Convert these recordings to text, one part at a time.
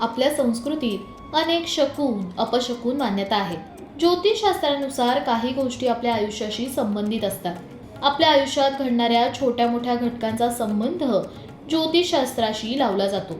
आपल्या संस्कृतीत अनेक शकून अपशकून मान्यता आहेत. ज्योतिषशास्त्रानुसार काही गोष्टी आपल्या आयुष्याशी संबंधित असतात. आपल्या आयुष्यात घडणाऱ्या छोट्या मोठ्या घटकांचा संबंध ज्योतिषशास्त्राशी लावला जातो.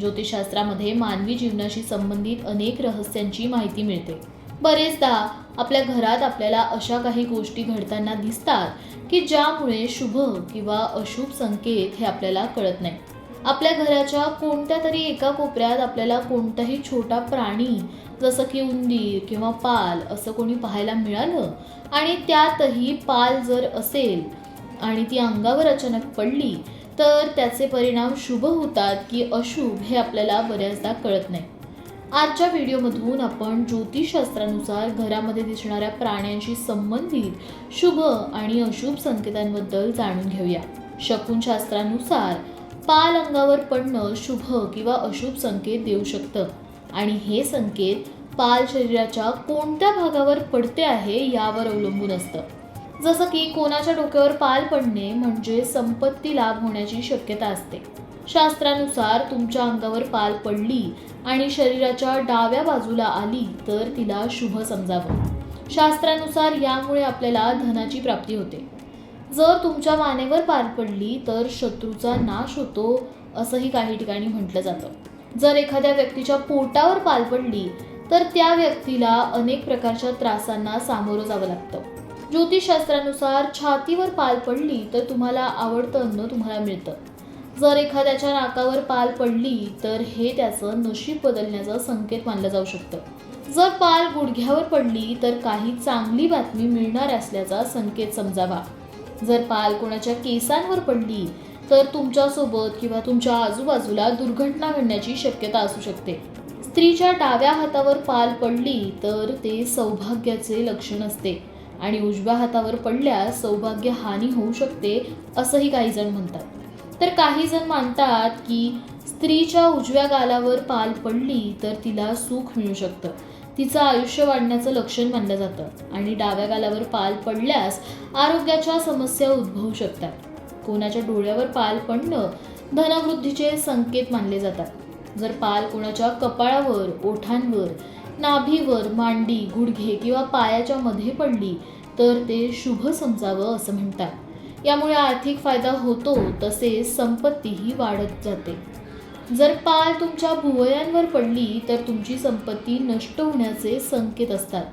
ज्योतिषशास्त्रामध्ये मानवी जीवनाशी संबंधित अनेक रहस्यांची माहिती मिळते. बरेचदा आपल्या घरात आपल्याला अशा काही गोष्टी घडताना दिसतात की ज्यामुळे शुभ किंवा अशुभ संकेत हे आपल्याला कळत नाही. आपल्या घराच्या कोणत्या तरी एका कोपऱ्यात आपल्याला कोणताही छोटा प्राणी जसं की उंदीर किंवा पाल असं कोणी पाहायला मिळालं आणि त्यातही पाल जर असेल आणि ती अंगावर अचानक पडली तर त्याचे परिणाम शुभ होतात की अशुभ हे आपल्याला बऱ्याचदा कळत नाही. आजच्या व्हिडिओमधून आपण ज्योतिषशास्त्रानुसार घरामध्ये दिसणाऱ्या प्राण्यांशी संबंधित शुभ आणि अशुभ संकेतांबद्दल जाणून घेऊया. शकुनशास्त्रानुसार पाल अंगावर पडणं शुभ किंवा अशुभ संकेत देऊ शकतं. आणि हे संकेत पाल शरीराच्या कोणत्या भागावर पडते आहे यावर अवलंबून असतं. जसं की कोणाच्या डोक्यावर पाल पडणे म्हणजे संपत्ती लाभ होण्याची शक्यता असते. शास्त्रानुसार तुमच्या अंगावर पाल पडली आणि शरीराच्या डाव्या बाजूला आली तर तिला शुभ समजावं. शास्त्रानुसार यामुळे आपल्याला धनाची प्राप्ती होते. जर तुमच्या मानेवर पार पडली तर शत्रूचा नाश होतो असंही काही ठिकाणी म्हटलं जातं. जर एखाद्या व्यक्तीच्या पोटावर पाल पडली तर त्या व्यक्तीला अनेक प्रकारच्या त्रासांना सामोरं जावं लागतं. ज्योतिषशास्त्रानुसार छातीवर पाल पडली तर तुम्हाला आवडतं अन्न तुम्हाला मिळतं. जर एखाद्याच्या नाकावर पाल पडली तर हे त्याचं नशीब बदलण्याचा संकेत मानलं जाऊ शकतं. जर पाल गुडघ्यावर पडली तर काही चांगली बातमी मिळणार असल्याचा संकेत समजावा. जर पाल कोणाच्या केसांवर पडली तर तुमच्यासोबत किंवा तुमच्या आजूबाजूला दुर्घटना घडण्याची शक्यता असू शकते. स्त्रीच्या डाव्या हातावर पाल पडली तर ते सौभाग्याचे लक्षण असते. आणि उजव्या हातावर पडल्यास सौभाग्य हानी होऊ शकते असंही काही जण म्हणतात. तर काही जण मानतात की स्त्रीच्या उजव्या गालावर पाल पडली तर तिला सुख मिळू शकतं. तिचं आयुष्य वाढण्याचं लक्षण मानलं जातं आणि डाव्या गालावर पाल पडल्यास आरोग्याच्या समस्या उद्भवू शकतात. कोणाच्या डोळ्यावर पाल पडणं धनवृद्धीचे संकेत मानले जातात. जर पाल कोणाच्या कपाळावर ओठांवर नाभीवर मांडी गुडघे किंवा पायाच्या मध्ये पडली तर ते शुभ समजावं असं म्हणतात. यामुळे आर्थिक फायदा होतो तसेच संपत्तीही वाढत जाते. जर पाल तुमच्या भुवयांवर पडली तर तुमची संपत्ती नष्ट होण्याचे संकेत असतात.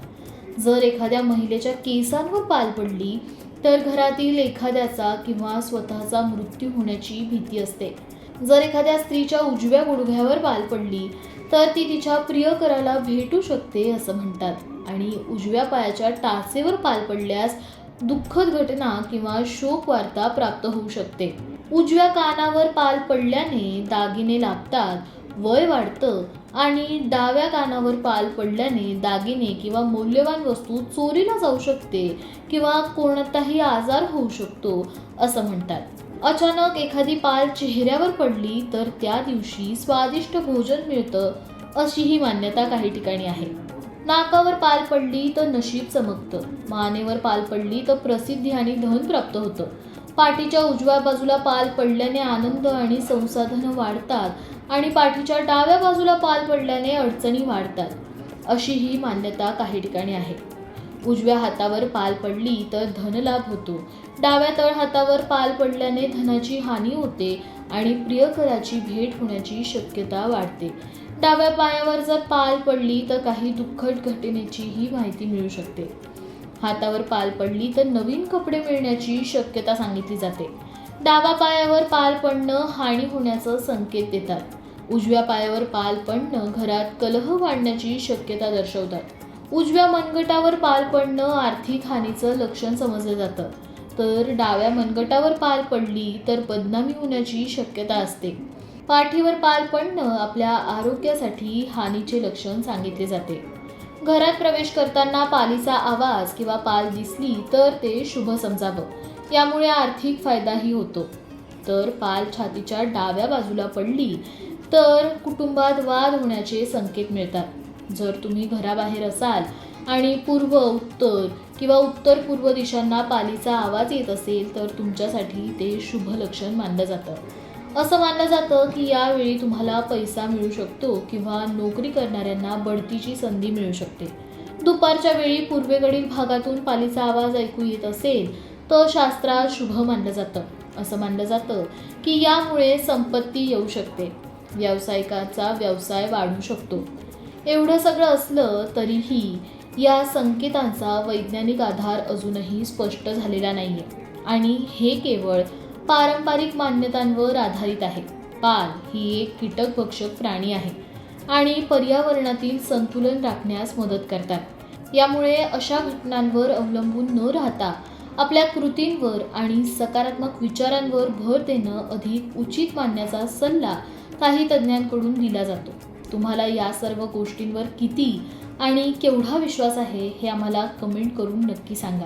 जर एखाद्या महिलेच्या केसांवर पाल पडली तर घरातील एखाद्याचा किंवा स्वतःचा मृत्यू होण्याची भीती असते. जर एखाद्या स्त्रीच्या उजव्या गुडघ्यावर पाल पडली तर ती तिच्या प्रियकराला भेटू शकते असं म्हणतात. आणि उजव्या पायाच्या टाचेवर पाल पडल्यास दुःखद घटना किंवा शोक वार्ता प्राप्त होऊ शकते. उजव्या कानावर पाल पडल्याने दागिने लाभतात वय वाढतं आणि डाव्या कानावर पाल पडल्याने दागिने किंवा मौल्यवान वस्तू चोरीला जाऊ शकते किंवा कोणताही आजार होऊ शकतो असं म्हणतात. अचानक एखादी पाल चेहऱ्यावर पडली तर त्या दिवशी स्वादिष्ट भोजन मिळतं अशीही मान्यता काही ठिकाणी आहे. नाकावर पाल पडली तर नशीब चमकतं. मानेवर पाल पडली तर प्रसिद्धी आणि धन प्राप्त होतं. पाठीच्या उजव्या बाजूला पाल पडल्याने आनंद आणि संसाधनं वाढतात आणि पाठीच्या डाव्या बाजूला पाल पडल्याने अडचणी वाढतात. अशी ही मान्यता काही ठिकाणी आहे. उजव्या हातावर पाल पडली तर धनलाभ होतो. डाव्या तळ हातावर पाल पडल्याने धनाची हानी होते आणि प्रियकराची भेट होण्याची शक्यता वाढते. डाव्या पायावर जर पाल पडली तर काही दुःखद घटनेचीही माहिती मिळू शकते. हातावर पाल पडली तर नवीन कपडे मिळण्याची शक्यता सांगितली जाते. डाव्या पायावर पाल पडणं हानी होण्याचं संकेत देतात. उजव्या पायावर पाल पडणं घरात कलह वाढण्याची शक्यता दर्शवतात. उजव्या मनगटावर पाल पडणं आर्थिक हानीचं लक्षण समजलं जातं. तर डाव्या मनगटावर पाल पडली तर बदनामी होण्याची शक्यता असते. पाठीवर पाल पडणं आपल्या आरोग्यासाठी हानीचे लक्षण सांगितले जाते. घरात प्रवेश करताना पालीचा आवाज किंवा पाल दिसली तर ते शुभ समजावं. यामुळे आर्थिक फायदाही होतो. तर पाल छातीच्या डाव्या बाजूला पडली तर कुटुंबात वाद होण्याचे संकेत मिळतात. जर तुम्ही घराबाहेर असाल आणि पूर्व उत्तर किंवा उत्तर पूर्व दिशांना पालीचा आवाज येत असेल तर तुमच्यासाठी ते शुभ लक्षण मानलं जातं. असं मानलं जातं की यावेळी तुम्हाला पैसा मिळू शकतो किंवा नोकरी करणाऱ्यांना बढतीची संधी मिळू शकते. दुपारच्या वेळी पूर्वेकडील भागातून पालीचा आवाज ऐकू येत असेल तर शास्त्रात शुभ मानलं जातं. असं मानलं जातं की यामुळे संपत्ती येऊ शकते. व्यावसायिकाचा व्यवसाय वाढू शकतो. एवढं सगळं असलं तरीही या संकेतांचा वैज्ञानिक आधार अजूनही स्पष्ट झालेला नाही आहे आणि हे केवळ पारंपरिक मान्यतांवर आधारित आहे. पाल ही एक कीटक भक्षक प्राणी आहे आणि पर्यावरणातील संतुलन राखण्यास मदत करतात. यामुळे अशा घटनांवर अवलंबून न राहता आपल्या कृतींवर आणि सकारात्मक विचारांवर भर देणं अधिक उचित मानण्याचा सल्ला काही तज्ज्ञांकडून दिला जातो. तुम्हाला या सर्व गोष्टींवर किती आणि केवढा विश्वास आहे हे आम्हाला कमेंट करून नक्की सांगा.